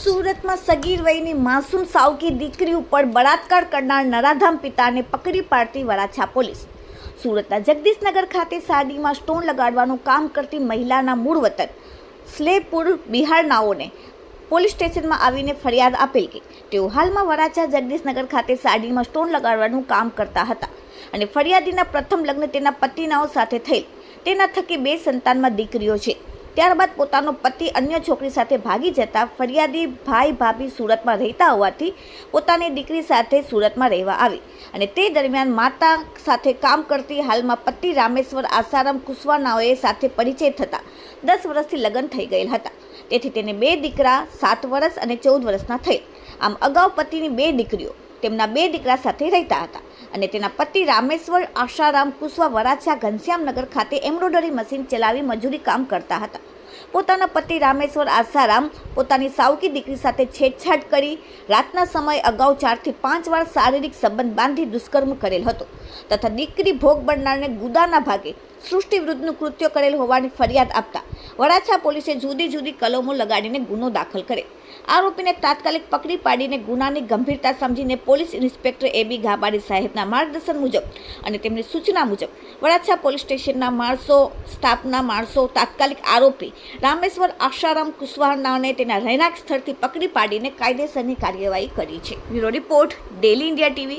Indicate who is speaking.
Speaker 1: સુરતમાં સગીર વયની માસૂમ સાવકી દીકરી ઉપર બળાત્કાર કરનાર નરાધામ પિતાને પકડી પાડતી વરાછા પોલીસ. સુરતના જગદીશનગર ખાતે સાડીમાં સ્ટોન લગાડવાનું કામ કરતી મહિલાના મૂળ વતન, સ્લેપુર બિહારનાઓને પોલીસ સ્ટેશનમાં આવીને ફરિયાદ આપેલ કે તેઓ હાલમાં વરાછા જગદીશનગર ખાતે સાડીમાં સ્ટોન લગાડવાનું કામ કરતા હતા અને ફરિયાદીના પ્રથમ લગ્ન તેના પતિનાઓ સાથે થયેલ. તેના થકી બે સંતાનમાં દીકરીઓ છે. ત્યારબાદ પોતાનો પતિ અન્ય છોકરી સાથે ભાગી જતા ફરિયાદી ભાઈ ભાભી સુરતમાં રહેતા હોવાથી પોતાની દીકરી સાથે સુરતમાં રહેવા આવી અને તે દરમિયાન માતા સાથે કામ કરતી હાલમાં પતિ રામેશ્વર આસારામ કુશવાનાઓએ સાથે પરિચય થતા દસ વર્ષથી લગ્ન થઈ ગયેલ હતા. તેથી તેને બે દીકરા, સાત વર્ષ અને ચૌદ વર્ષના થઈ આમ અગાઉ પતિની બે દીકરીઓ તેમના બે દીકરા સાથે રહેતા હતા. અને તેના પતિ રામેશ્વર આશારામ કુશવા વરાછા ઘનશ્યામનગર ખાતે એમ્બ્રોઇડરી મશીન ચલાવી મજૂરી કામ કરતા હતા. પોતાના પતિ રામેશ્વર આસારામ પોતાની સાવકી દીકરી સાથે છેડછાડ કરી રાતના સમયે અગાઉ ચારથી પાંચ વાર શારીરિક સંબંધ બાંધી દુષ્કર્મ કરેલ હતો તથા દીકરી ભોગ બનનારને ગુદાના ભાગે સૃષ્ટિવૃદ્ધનું કૃત્ય કરેલ હોવાની ફરિયાદ આપતા વરાછા પોલીસે જુદી જુદી કલમો લગાડીને ગુનો દાખલ કરે આરોપીને તાત્કાલિક પકડી પાડીને ગુનાની ગંભીરતા સમજીને પોલીસ ઇન્સ્પેક્ટર એ બી ગાબાડી સાહેબના માર્ગદર્શન મુજબ અને તેમની સૂચના મુજબ વડાછા પોલીસ સ્ટેશનના માણસો, સ્ટાફના માણસો, તાત્કાલિક આરોપી રામેશ્વર આશારામ કુશવાહાને તેના રહેણાંક સ્થળથી પકડી પાડીને કાયદેસરની કાર્યવાહી કરી છે. Bureau report daily India TV